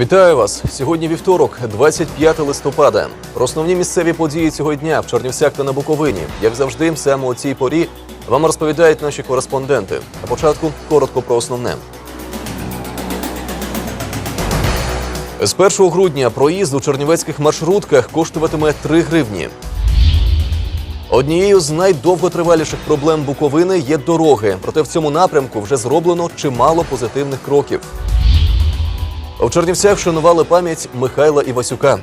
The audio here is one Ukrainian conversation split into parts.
Вітаю вас! Сьогодні вівторок, 25 листопада. Про основні місцеві події цього дня в Чернівцях та на Буковині. Як завжди, саме у цій порі вам розповідають наші кореспонденти. На початку коротко про основне. З 1 грудня проїзд у чернівецьких маршрутках коштуватиме 3 гривні. Однією з найдовготриваліших проблем Буковини є дороги. Проте в цьому напрямку вже зроблено чимало позитивних кроків. У Чернівцях вшанували пам'ять Михайла Івасюка.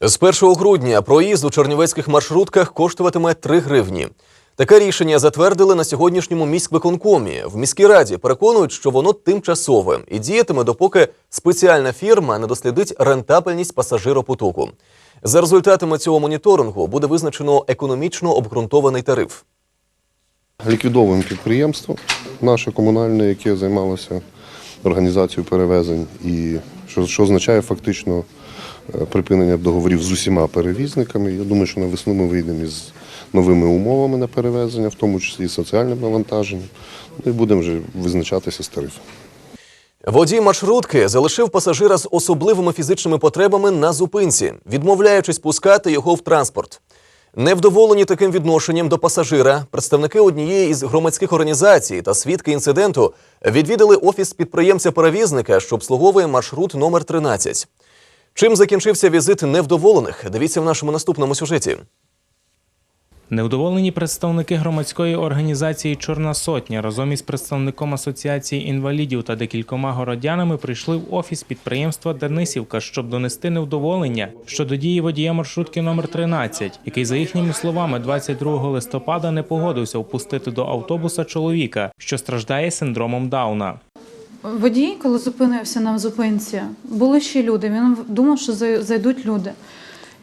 З 1 грудня проїзд у чернівецьких маршрутках коштуватиме 3 гривні. Таке рішення затвердили на сьогоднішньому міськвиконкомі. В міській раді переконують, що воно тимчасове і діятиме, допоки спеціальна фірма не дослідить рентабельність пасажиропотоку. За результатами цього моніторингу буде визначено економічно обґрунтований тариф. Ліквідовуємо підприємство наше комунальне, яке займалося організацією перевезень, і що, що означає фактично е, припинення договорів з усіма перевізниками. Я думаю, що на весну ми вийдемо із новими умовами на перевезення, в тому числі і соціальним навантаженням, ну і будемо вже визначатися з тарифом. Водій маршрутки залишив пасажира з особливими фізичними потребами на зупинці, відмовляючись пускати його в транспорт. Невдоволені таким відношенням до пасажира, представники однієї із громадських організацій та свідки інциденту відвідали офіс підприємця-перевізника, що обслуговує маршрут номер 13. Чим закінчився візит невдоволених? Дивіться в нашому наступному сюжеті. Невдоволені представники громадської організації Чорна сотня разом із представником асоціації інвалідів та декількома городянами прийшли в офіс підприємства Денисівка, щоб донести невдоволення щодо дії водія маршрутки номер 13, який, за їхніми словами, 22 листопада не погодився впустити до автобуса чоловіка, що страждає синдромом Дауна. Водій, коли зупинився на зупинці, були ще люди. Він думав, що зайдуть люди.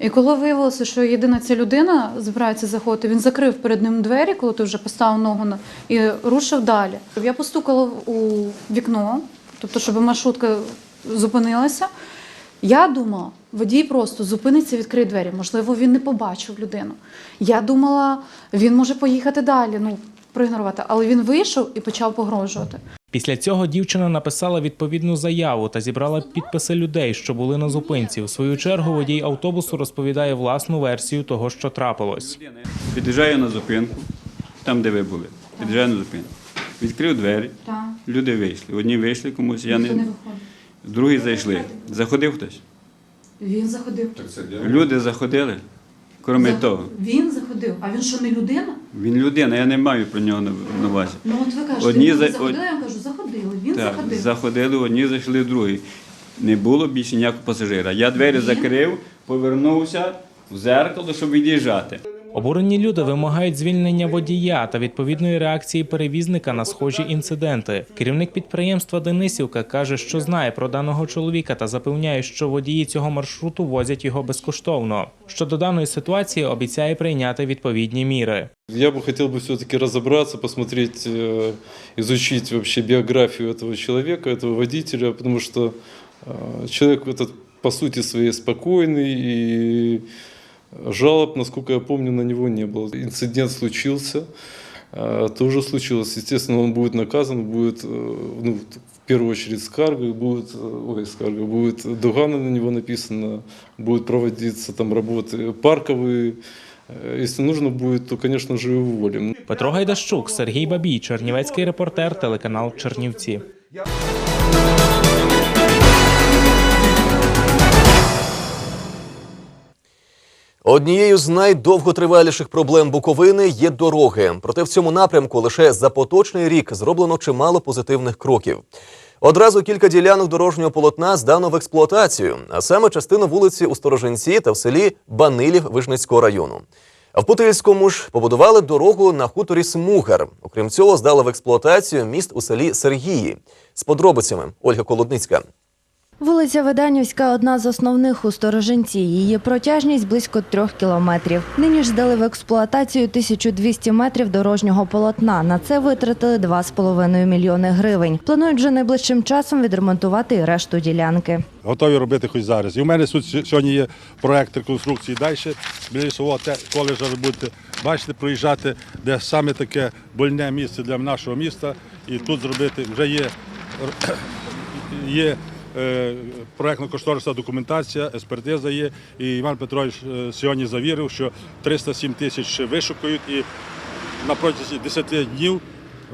І коли виявилося, що єдина ця людина збирається заходити, він закрив перед ним двері, коли ти вже поставив ногу на і рушив далі. Я постукала у вікно, тобто, щоб маршрутка зупинилася. Я думала, водій просто зупиниться, відкриє двері. Можливо, він не побачив людину. Я думала, він може поїхати далі, ну проігнорувати. Але він вийшов і почав погрожувати. Після цього дівчина написала відповідну заяву та зібрала підписи людей, що були на зупинці. В свою чергу водій автобусу розповідає власну версію того, що трапилось. Під'їжджаю на зупинку, там, де ви були. Під'їжджаю на зупинку. Відкрив двері, люди вийшли. Одні вийшли комусь, я не. Другі зайшли. Заходив хтось. Він заходив. Люди заходили. Крім За- того, Він заходив. А він що не людина? він людина, я не маю про нього на, увазі. Ну от ви кажете, Одні він за- заходили, Так, заходив. заходили, одні зайшли, другі. Не було більше ніякого пасажира. Я двері закрив, повернувся в зеркало, щоб від'їжджати. Обурені люди вимагають звільнення водія та відповідної реакції перевізника на схожі інциденти. Керівник підприємства Денисівка каже, що знає про даного чоловіка та запевняє, що водії цього маршруту возять його безкоштовно. Щодо даної ситуації обіцяє прийняти відповідні міри. Я бы хотел бы все-таки разобраться, посмотреть, э, изучить вообще биографию этого человека, этого водителя, потому что э, человек этот по сути своей спокойный и жалоб, насколько я помню, на него не было. Инцидент случился, э, тоже случилось. Естественно, он будет наказан, будет, э, ну, в первую очередь скарга, будет, э, ой, скарга, будет догана на него написано, будет проводиться там работы парковые. Э, Если нужно будет, то, конечно же, и уволим. Петро Гайдащук, Сергій Бабій, Чернівецький репортер, телеканал Чернівці. Однією з найдовготриваліших проблем Буковини є дороги. Проте в цьому напрямку лише за поточний рік зроблено чимало позитивних кроків. Одразу кілька ділянок дорожнього полотна здано в експлуатацію, а саме частину вулиці у Сторожинці та в селі Банилів Вижницького району. А в Путильському ж побудували дорогу на хуторі Смугар. Окрім цього, здали в експлуатацію міст у селі Сергії. З подробицями Ольга Колодницька. Вулиця Веданівська – одна з основних у Сторожинці. Її протяжність близько трьох кілометрів. Нині ж здали в експлуатацію 1200 метрів дорожнього полотна. На це витратили 2,5 мільйони гривень. Планують вже найближчим часом відремонтувати решту ділянки. готові робити хоч зараз. І в мене тут сьогодні є проект реконструкції далі. Біля лісового те- коледжа ви будете бачите, проїжджати, де саме таке больне місце для нашого міста. І тут зробити вже є, є проєктно-кошторисна документація, експертиза є. І Іван Петрович е, сьогодні завірив, що 307 тисяч вишукують і на протязі 10 днів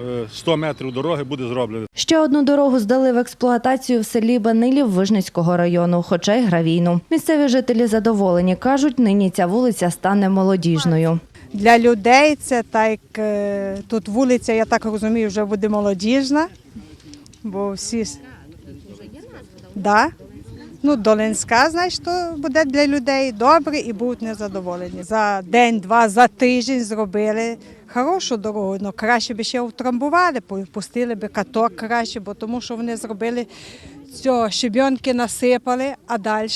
е, 100 метрів дороги буде зроблено. Ще одну дорогу здали в експлуатацію в селі Банилів Вижницького району, хоча й гравійну. Місцеві жителі задоволені кажуть, нині ця вулиця стане молодіжною. Для людей це так, е, тут вулиця, я так розумію, вже буде молодіжна, бо всі. Да. Ну, Долинська, значить, то буде для людей добре і будуть незадоволені. За день, два, за тиждень зробили хорошу дорогу. Ну, краще би ще утрамбували, пустили би каток краще, бо тому що вони зробили цього, щебенки насипали, а далі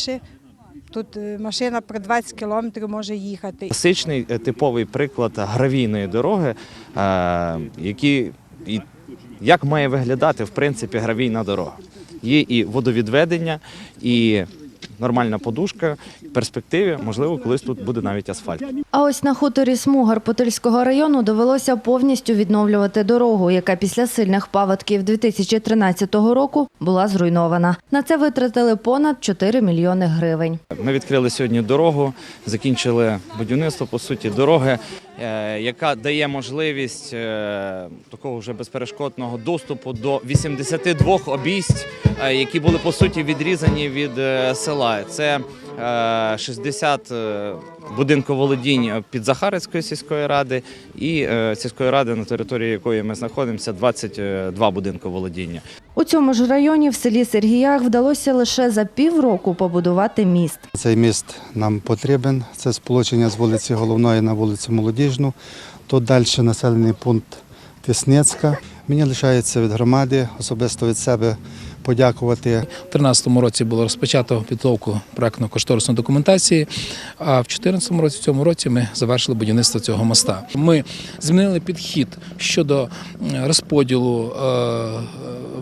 тут е, машина при 20 кілометрів може їхати. Класичний е, типовий приклад гравійної дороги, е, які, як має виглядати в принципі гравійна дорога. Є і водовідведення, і нормальна подушка. В перспективі, можливо, колись тут буде навіть асфальт. А ось на хуторі Смугар Потильського району довелося повністю відновлювати дорогу, яка після сильних паводків 2013 року була зруйнована. На це витратили понад 4 мільйони гривень. Ми відкрили сьогодні дорогу, закінчили будівництво по суті дороги, яка дає можливість е, такого вже безперешкодного доступу до 82 обійсть, е, які були по суті відрізані від е, села. Це е, 60 е, будинків володінь під Захарицької сільської ради і е, сільської ради, на території якої ми знаходимося, 22 будинки володіння. У цьому ж районі в селі Сергіях вдалося лише за півроку побудувати міст. Цей міст нам потрібен. Це сполучення з вулиці Головної на вулицю Молодіжну. Тут далі населений пункт Тиснецька. Мені лишається від громади, особисто від себе подякувати У 2013 році було розпочато підготовку проектно-кошторисної документації, а в 2014 році, в цьому році, ми завершили будівництво цього моста. Ми змінили підхід щодо розподілу е,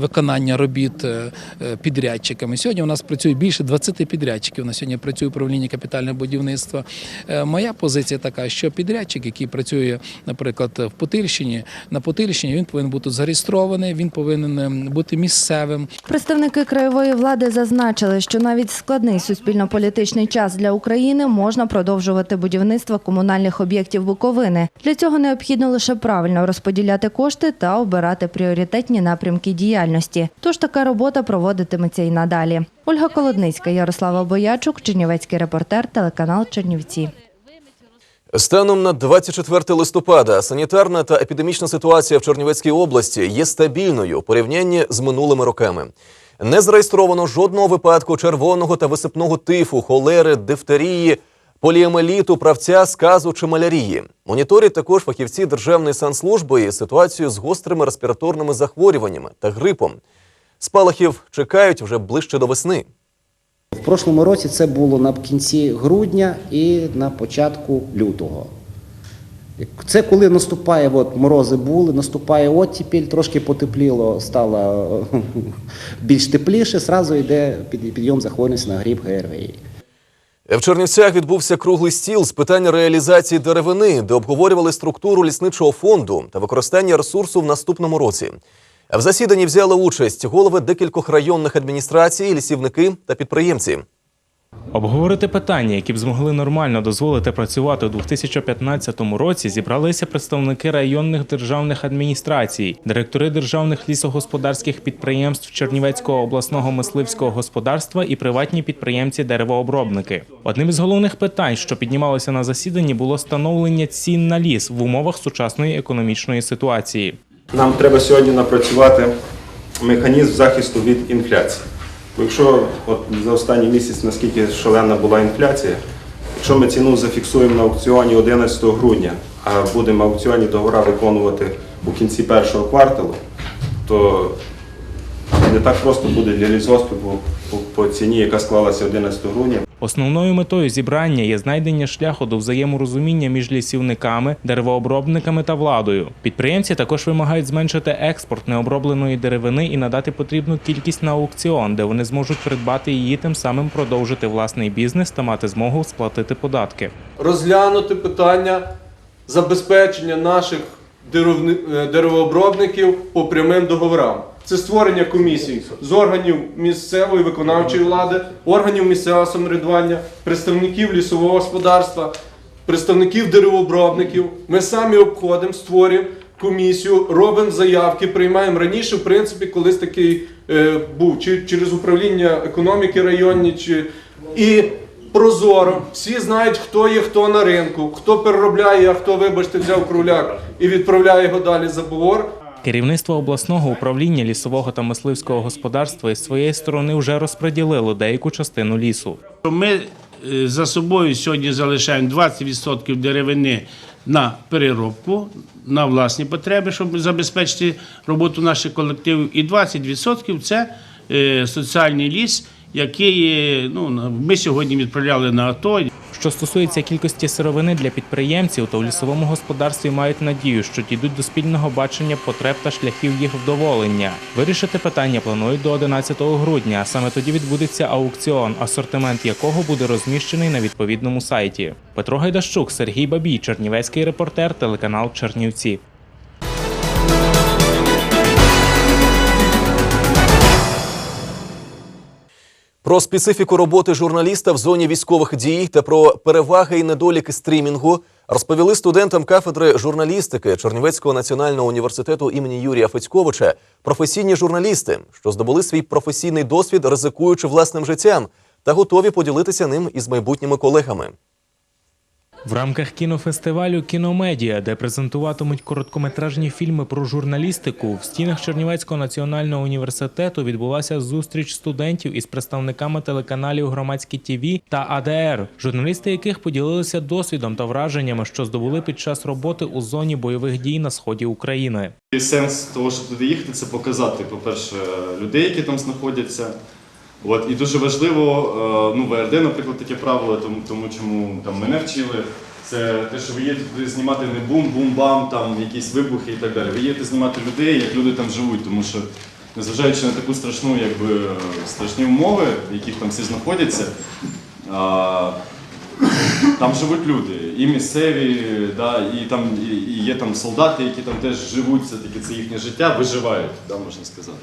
виконання робіт е, е, підрядчиками. Сьогодні у нас працює більше 20 підрядчиків. На сьогодні працює управління капітального будівництва. Е, Моя позиція така, що підрядчик, який працює, наприклад, в Потильщині, на Потильщині, він повинен бути зареєстрований, він повинен ем, бути місцевим. Представники краєвої влади зазначили, що навіть складний суспільно-політичний час для України можна продовжувати будівництво комунальних об'єктів Буковини. Для цього необхідно лише правильно розподіляти кошти та обирати пріоритетні напрямки діяльності. Тож така робота проводитиметься і надалі. Ольга Колодницька, Ярослава Боячук, Чернівецький репортер, телеканал Чернівці. Станом на 24 листопада санітарна та епідемічна ситуація в Чернівецькій області є стабільною у порівнянні з минулими роками. Не зареєстровано жодного випадку червоного та висипного тифу, холери, дифтерії, поліемеліту, правця, сказу чи малярії. Моніторять також фахівці Державної санслужби ситуацію з гострими респіраторними захворюваннями та грипом. Спалахів чекають вже ближче до весни. В прошлому році це було на кінці грудня і на початку лютого. Це коли наступає, от морози були, наступає оттепіль, трошки потепліло, стало більш тепліше, зразу йде під- підйом захворюваності на гріб ГРВІ. В Чернівцях відбувся круглий стіл з питання реалізації деревини, де обговорювали структуру лісничого фонду та використання ресурсу в наступному році. В засіданні взяли участь голови декількох районних адміністрацій, лісівники та підприємці. Обговорити питання, які б змогли нормально дозволити працювати у 2015 році, зібралися представники районних державних адміністрацій, директори державних лісогосподарських підприємств Чернівецького обласного мисливського господарства і приватні підприємці-деревообробники. Одним із головних питань, що піднімалося на засіданні, було становлення цін на ліс в умовах сучасної економічної ситуації. Нам треба сьогодні напрацювати механізм захисту від інфляції. Якщо от за останній місяць наскільки шалена була інфляція, якщо ми ціну зафіксуємо на аукціоні 11 грудня, а будемо аукціонні договора виконувати у кінці першого кварталу, то не так просто буде для лісгоспу по ціні, яка склалася 11 грудня. Основною метою зібрання є знайдення шляху до взаєморозуміння між лісівниками, деревообробниками та владою. Підприємці також вимагають зменшити експорт необробленої деревини і надати потрібну кількість на аукціон, де вони зможуть придбати її, тим самим продовжити власний бізнес та мати змогу сплатити податки. розглянути питання забезпечення наших деревообробників по прямим договорам. Це створення комісій з органів місцевої виконавчої влади, органів місцевого самоврядування, представників лісового господарства, представників деревообробників. Ми самі обходимо, створюємо комісію, робимо заявки, приймаємо раніше. В принципі, колись такий е, був чи через управління економіки районні, чи і прозоро. Всі знають, хто є хто на ринку, хто переробляє, а хто, вибачте, взяв круляк і відправляє його далі за бугор. Керівництво обласного управління лісового та мисливського господарства із своєї сторони вже розподілило деяку частину лісу. Ми е, за собою сьогодні залишаємо 20% деревини на переробку, на власні потреби, щоб забезпечити роботу наших колективів, і 20% це е, соціальний ліс, який ну, ми сьогодні відправляли на АТО. Що стосується кількості сировини для підприємців, то в лісовому господарстві мають надію, що дійдуть до спільного бачення потреб та шляхів їх вдоволення. Вирішити питання планують до 11 грудня. а Саме тоді відбудеться аукціон, асортимент якого буде розміщений на відповідному сайті. Петро Гайдащук, Сергій Бабій, Чернівецький репортер, телеканал Чернівці. Про специфіку роботи журналіста в зоні військових дій та про переваги і недоліки стрімінгу розповіли студентам кафедри журналістики Чернівецького національного університету імені Юрія Федьковича професійні журналісти, що здобули свій професійний досвід, ризикуючи власним життям, та готові поділитися ним із майбутніми колегами. В рамках кінофестивалю Кіномедія, де презентуватимуть короткометражні фільми про журналістику, в стінах Чернівецького національного університету відбулася зустріч студентів із представниками телеканалів Громадські ТІВІ та АДР, журналісти яких поділилися досвідом та враженнями, що здобули під час роботи у зоні бойових дій на сході України. Сенс того, щоб туди їхати, це показати, по-перше, людей, які там знаходяться. От, і дуже важливо, е, ну, ВРД, наприклад, таке правило, тому, тому чому там мене вчили. Це те, що ви їдете туди знімати не бум-бум-бам, там якісь вибухи і так далі. Ви їдете знімати людей, як люди там живуть, тому що незважаючи на таку страшну, якби страшні умови, в яких там всі знаходяться. Там живуть люди, і місцеві, да, і там і, і є там солдати, які там теж живуть, все таки це їхнє життя, виживають, да, можна сказати.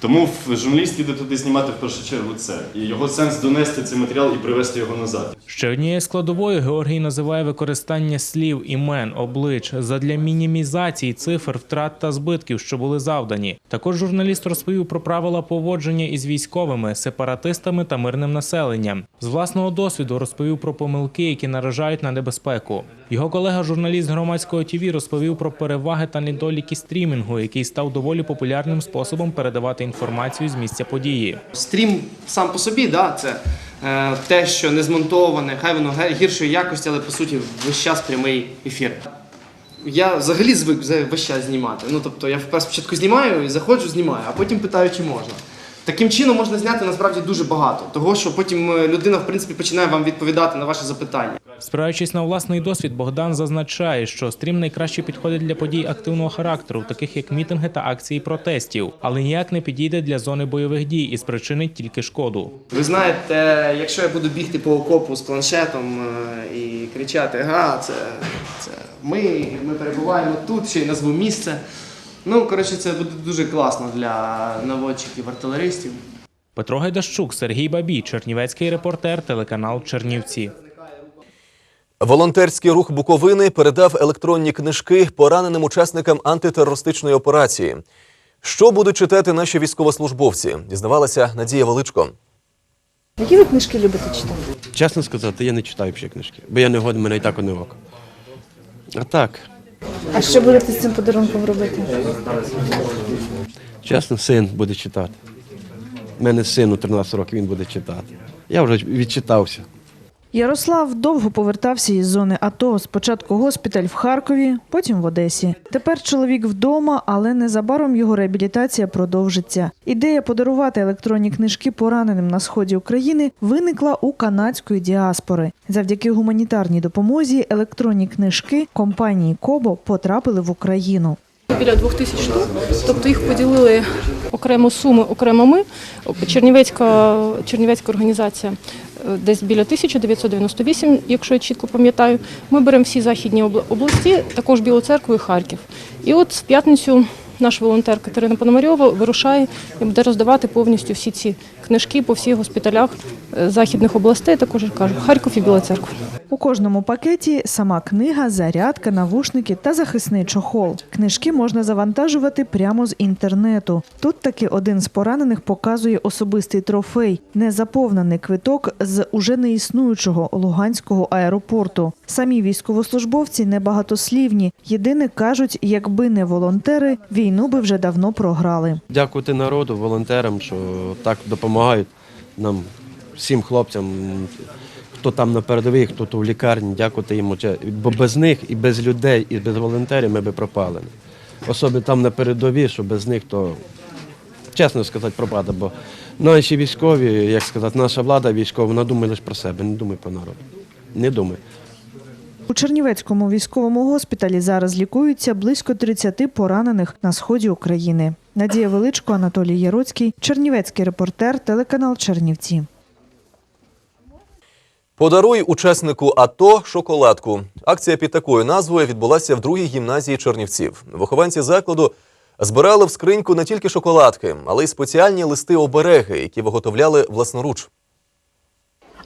Тому журналіст іде туди знімати в першу чергу це. І його сенс донести цей матеріал і привезти його назад. Ще однією складовою Георгій називає використання слів, імен, облич задля мінімізації цифр, втрат та збитків, що були завдані. Також журналіст розповів про правила поводження із військовими, сепаратистами та мирним населенням. З власного досвіду розповів про помилки, які наражають на небезпеку. Його колега, журналіст громадського ТІВІ, розповів про переваги та недоліки стрімінгу, який став доволі популярним способом передавати інформацію з місця події. Стрім сам по собі, да, це е, те, що не змонтоване, хай воно гіршої якості, але по суті весь час прямий ефір. Я взагалі звик весь час знімати. Ну тобто я спочатку знімаю і заходжу, знімаю, а потім питаю, чи можна. Таким чином можна зняти насправді дуже багато, того що потім е, людина в принципі починає вам відповідати на ваші запитання. Спираючись на власний досвід, Богдан зазначає, що стрім найкраще підходить для подій активного характеру, таких як мітинги та акції протестів, але ніяк не підійде для зони бойових дій і спричинить тільки шкоду. Ви знаєте, якщо я буду бігти по окопу з планшетом е, і кричати Га, це, це ми, ми перебуваємо тут, ще й назву місце. Ну, коротше, це буде дуже класно для наводчиків, артилеристів. Петро Гайдащук, Сергій Бабій, Чернівецький репортер, телеканал Чернівці. Волонтерський рух Буковини передав електронні книжки пораненим учасникам антитерористичної операції. Що будуть читати наші військовослужбовці? Дізнавалася Надія Величко. Які ви книжки любите читати? Чесно сказати, я не читаю ще книжки, бо я не годен, мене і так не око. А так, А що будете з цим подарунком робити? чесно, син буде читати. У мене сину 13 років він буде читати. Я вже відчитався. Ярослав довго повертався із зони АТО. Спочатку госпіталь в Харкові, потім в Одесі. Тепер чоловік вдома, але незабаром його реабілітація продовжиться. Ідея подарувати електронні книжки пораненим на сході України виникла у канадської діаспори. Завдяки гуманітарній допомозі електронні книжки компанії Кобо потрапили в Україну. біля двох тисяч штук. Тобто їх поділили окремо суми, окремо ми. Чернівецька, Чернівецька організація десь біля 1998, якщо я чітко пам'ятаю. Ми беремо всі західні області, також Білу церкву і Харків. І от в п'ятницю наш волонтер Катерина Пономарьова вирушає і буде роздавати повністю всі ці книжки по всіх госпіталях е, західних областей, також я кажу, Харків і Біла церква. У кожному пакеті сама книга, зарядка, навушники та захисний чохол. Книжки можна завантажувати прямо з інтернету. Тут таки один з поранених показує особистий трофей незаповнений квиток з уже неіснуючого Луганського аеропорту. Самі військовослужбовці небагатослівні. Єдине кажуть, якби не волонтери, війну би вже давно програли. Дякувати народу, волонтерам, що так допомагають нам, всім хлопцям, хто там на передовій, хто тут в лікарні, дякувати їм. Бо без них і без людей, і без волонтерів ми би пропали. Особи там на передовій, що без них, то чесно сказати, пропада. Бо наші військові, як сказати, наша влада військова, вона думає лише про себе, не думає про народ. Не думає. У Чернівецькому військовому госпіталі зараз лікуються близько 30 поранених на сході України. Надія Величко, Анатолій Яроцький, Чернівецький репортер, телеканал Чернівці. Подаруй учаснику АТО шоколадку. Акція під такою назвою відбулася в другій гімназії Чернівців. Вихованці закладу збирали в скриньку не тільки шоколадки, але й спеціальні листи-обереги, які виготовляли власноруч.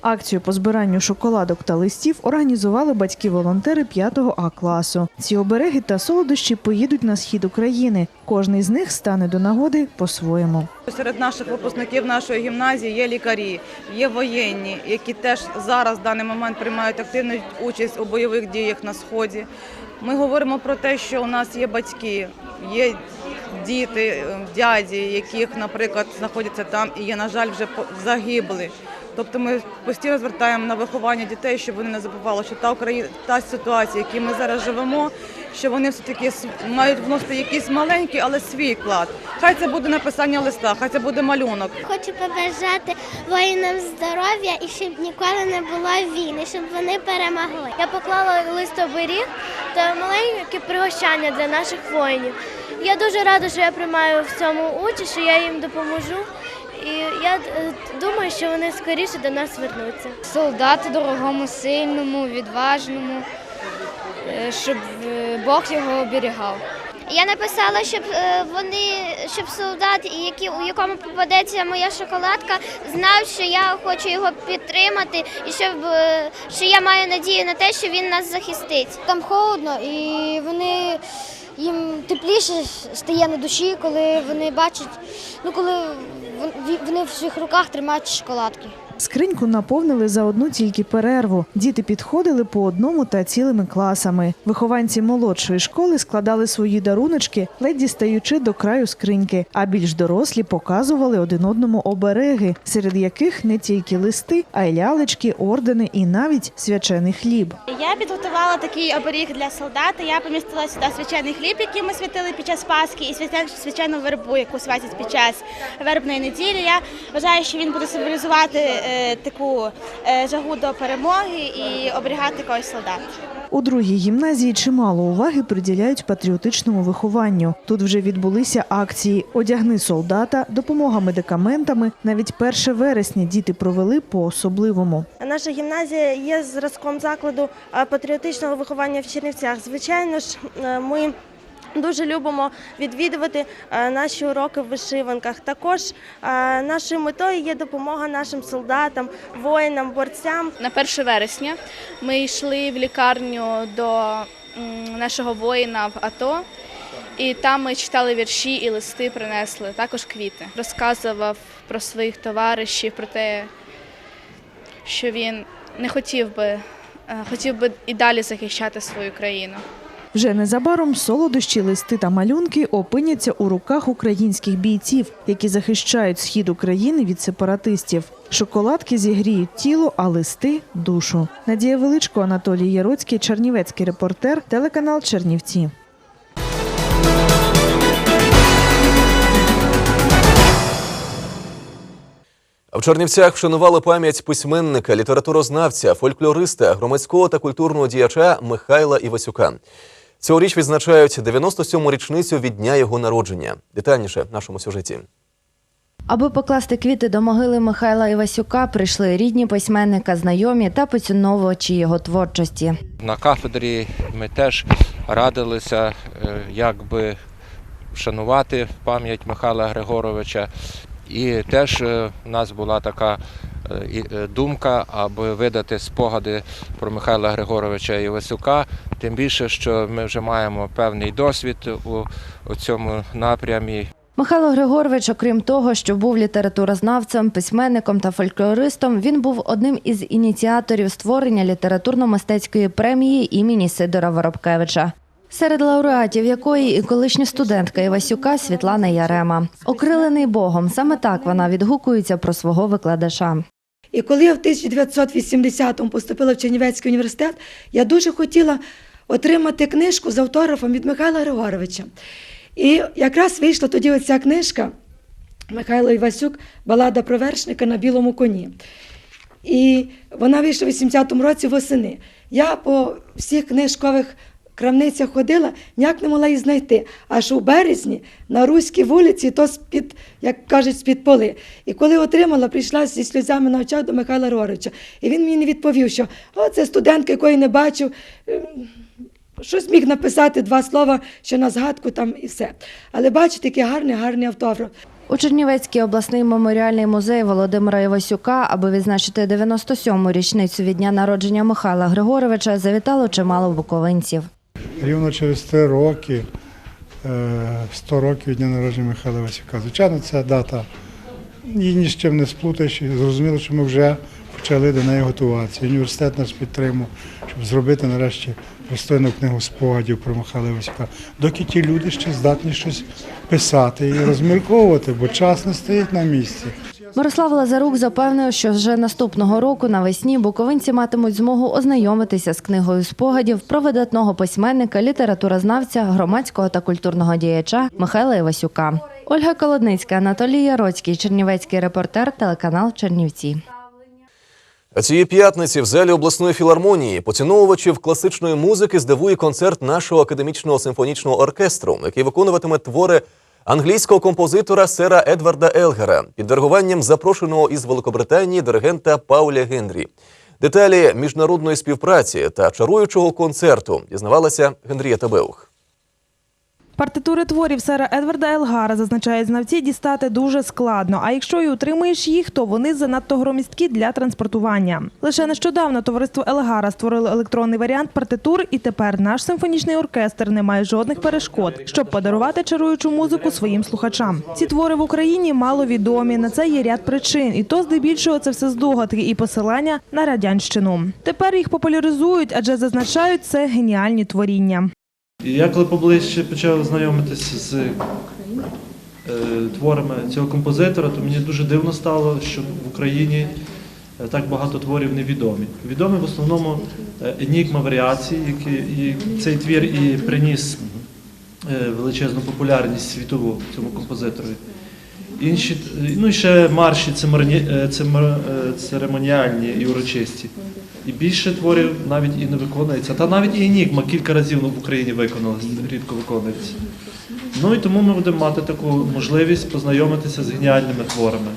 Акцію по збиранню шоколадок та листів організували батьки-волонтери 5 А класу. Ці обереги та солодощі поїдуть на схід України. Кожний з них стане до нагоди по-своєму. Серед наших випускників нашої гімназії є лікарі, є воєнні, які теж зараз в даний момент приймають активну участь у бойових діях на сході. Ми говоримо про те, що у нас є батьки, є діти, е, дяді, яких, наприклад, знаходяться там і є, на жаль, вже загибли. Тобто ми постійно звертаємо на виховання дітей, щоб вони не забували, що та Україна, та ситуація, в якій ми зараз живемо, що вони все таки мають вносити якийсь маленький, але свій вклад. Хай це буде написання листа, хай це буде малюнок. Хочу побажати воїнам здоров'я і щоб ніколи не було війни, щоб вони перемогли. Я поклала лист оберіг та маленьке пригощання для наших воїнів. Я дуже рада, що я приймаю в цьому участь, що я їм допоможу. І я е, думаю, що вони скоріше до нас вернуться. Солдату дорогому, сильному, відважному, е, щоб е, Бог його оберігав. Я написала, щоб вони, щоб солдат, які у якому попадеться моя шоколадка, знав, що я хочу його підтримати, і щоб що я маю надію на те, що він нас захистить. Там холодно і вони їм тепліше стає на душі, коли вони бачать, ну коли вон- вони в своїх руках тримають шоколадки. Скриньку наповнили за одну тільки перерву. Діти підходили по одному та цілими класами. Вихованці молодшої школи складали свої даруночки, ледь дістаючи до краю скриньки. А більш дорослі показували один одному обереги, серед яких не тільки листи, а й лялечки, ордени і навіть свячений хліб. Я підготувала такий оберіг для солдата. Я помістила сюди свячений хліб, який ми святили під час Пасхи, і свячен- свячену вербу, яку святять під час вербної неділі. Я вважаю, що він буде символізувати таку е, жагу до перемоги і оберігати когось солдата. У другій гімназії чимало уваги приділяють патріотичному вихованню. Тут вже відбулися акції Одягни солдата, допомога медикаментами. Навіть 1 вересня діти провели по особливому. Наша гімназія є зразком закладу е, патріотичного виховання в Чернівцях. Звичайно ж, е, ми. Дуже любимо відвідувати е, наші уроки в вишиванках. Також е, нашою метою є допомога нашим солдатам, воїнам, борцям. На 1 вересня ми йшли в лікарню до нашого воїна в АТО, і там ми читали вірші і листи принесли, також квіти. Розказував про своїх товаришів, про те, що він не хотів би, е, хотів би і далі захищати свою країну. Вже незабаром солодощі, листи та малюнки опиняться у руках українських бійців, які захищають схід України від сепаратистів. Шоколадки зігріють тіло, а листи душу. Надія Величко, Анатолій Яроцький, Чернівецький репортер, телеканал Чернівці. В Чернівцях вшанували пам'ять письменника, літературознавця, фольклориста, громадського та культурного діяча Михайла Івасюка. Цьогоріч відзначають 97-му річницю від дня його народження. Детальніше в нашому сюжеті. Аби покласти квіти до могили Михайла Івасюка, прийшли рідні письменника, знайомі та поціновувачі його творчості. На кафедрі ми теж радилися, е, як би вшанувати пам'ять Михайла Григоровича. І теж е, у нас була така е, е, думка, аби видати спогади про Михайла Григоровича Івасюка. Тим більше, що ми вже маємо певний досвід у, у цьому напрямі. Михайло Григорович, окрім того, що був літературознавцем, письменником та фольклористом, він був одним із ініціаторів створення літературно-мистецької премії імені Сидора Воробкевича. Серед лауреатів якої і колишня студентка Івасюка Світлана Ярема. Окрилений Богом, саме так вона відгукується про свого викладача. І коли я в 1980-му поступила в Чернівецький університет, я дуже хотіла отримати книжку з автографом від Михайла Григоровича. І якраз вийшла тоді оця книжка Михайло Івасюк Балада про вершника на білому коні. І вона вийшла в 80-му році восени. Я по всіх книжкових крамницях ходила, ніяк не могла її знайти. Аж у березні на Руській вулиці, то з-під, як кажуть, з-під поли. І коли отримала, прийшла зі сльозами на очах до Михайла Рорича. І він мені відповів, що о, це студентка, якої не бачив. Ем, Щось міг написати два слова, що на згадку там і все. Але бачите, який гарний, гарний автограф. У Чернівецький обласний меморіальний музей Володимира Івасюка, аби відзначити 97-му річницю від дня народження Михайла Григоровича, завітало чимало буковинців. Рівно через три роки, е, 100 років від дня народження Михайла Васюка. Звичайно, ця дата її ні з чим не сплутаєш. Зрозуміло, що ми вже почали до неї готуватися. Університет нас підтримав, щоб зробити нарешті пристойну книгу спогадів про Михайла Васюка. Доки ті люди ще здатні щось писати і розмірковувати, бо час не стоїть на місці. Мирослав Лазарук запевнив, що вже наступного року навесні буковинці матимуть змогу ознайомитися з книгою спогадів про видатного письменника, літературознавця, громадського та культурного діяча Михайла Івасюка. Ольга Колодницька, Анатолій Яроцький, Чернівецький репортер, телеканал Чернівці. Цієї п'ятниці в залі обласної філармонії поціновувачів класичної музики здивує концерт нашого академічного симфонічного оркестру, який виконуватиме твори англійського композитора сера Едварда Елгера під диригуванням запрошеного із Великобританії диригента Пауля Генрі. Деталі міжнародної співпраці та чаруючого концерту дізнавалася Генрія Беух. Партитури творів сера Едварда Елгара, зазначають знавці, дістати дуже складно. А якщо і утримуєш їх, то вони занадто громісткі для транспортування. Лише нещодавно товариство Елгара створило електронний варіант партитур, і тепер наш симфонічний оркестр не має жодних перешкод, щоб подарувати чаруючу музику своїм слухачам. Ці твори в Україні мало відомі. На це є ряд причин, і то здебільшого це все здогадки і посилання на радянщину. Тепер їх популяризують, адже зазначають це геніальні творіння. Я коли поближче почав знайомитися з е, творами цього композитора, то мені дуже дивно стало, що в Україні е, так багато творів невідомі. Відомі в основному енігма варіації, які і цей твір і приніс е, величезну популярність світову цьому композиторові. Інші, ну і ще марші е, е, церемоніальні і урочисті. І більше творів навіть і не виконується. Та навіть і енігма кілька разів в Україні виконалася, рідко виконується. Ну і тому ми будемо мати таку можливість познайомитися з геніальними творами.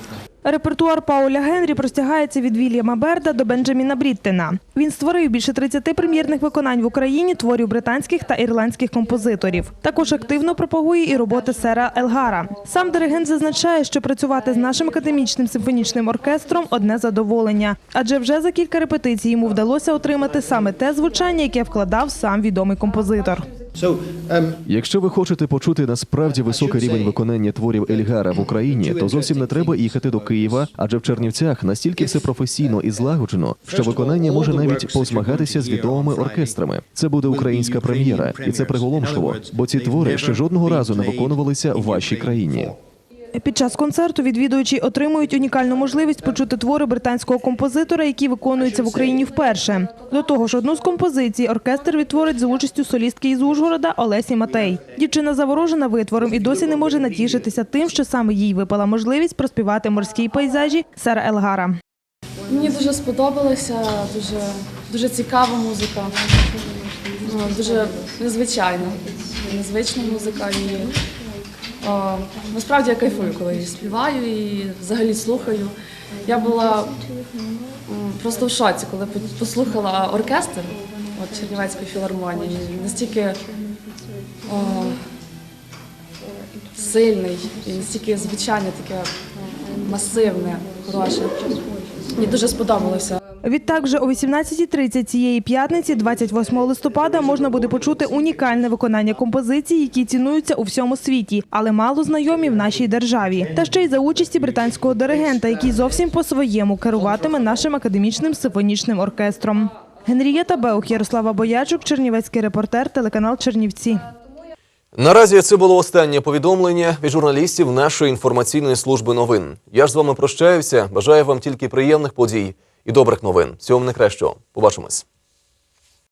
Репертуар Пауля Генрі простягається від Вільяма Берда до Бенджаміна Бріттена. Він створив більше 30 прем'єрних виконань в Україні творів британських та ірландських композиторів. Також активно пропагує і роботи сера Елгара. Сам диригент зазначає, що працювати з нашим академічним симфонічним оркестром одне задоволення, адже вже за кілька репетицій йому вдалося отримати саме те звучання, яке вкладав сам відомий композитор. Якщо ви хочете почути насправді високий рівень виконання творів Ельгара в Україні, то зовсім не треба їхати до Києва, адже в Чернівцях настільки все професійно і злагоджено, що виконання може навіть позмагатися з відомими оркестрами. Це буде українська прем'єра, і це приголомшливо, бо ці твори ще жодного разу не виконувалися в вашій країні. Під час концерту відвідувачі отримують унікальну можливість почути твори британського композитора, які виконуються в Україні вперше. До того ж, одну з композицій оркестр відтворить за участю солістки із Ужгорода Олесі Матей. Дівчина заворожена витвором і досі не може натішитися тим, що саме їй випала можливість проспівати морські пейзажі сера Елгара. Мені дуже сподобалося, дуже, дуже цікава музика. Дуже незвичайна, незвична музика. О, насправді я кайфую, коли її співаю і взагалі слухаю. Я була просто в шоці, коли послухала оркестр от Чернівецької філармонії. Настільки о, сильний і настільки звичайне, таке масивне, хороше. Мені дуже сподобалося. Відтак, вже о 18.30 цієї п'ятниці, 28 листопада, можна буде почути унікальне виконання композицій, які цінуються у всьому світі, але мало знайомі в нашій державі. Та ще й за участі британського диригента, який зовсім по-своєму керуватиме нашим академічним симфонічним оркестром. Генрієта Беух, Ярослава Боячук, Чернівецький репортер, телеканал Чернівці. Наразі це було останнє повідомлення від журналістів нашої інформаційної служби новин. Я ж з вами прощаюся. Бажаю вам тільки приємних подій і добрих новин. Всього вам найкращого. Побачимось.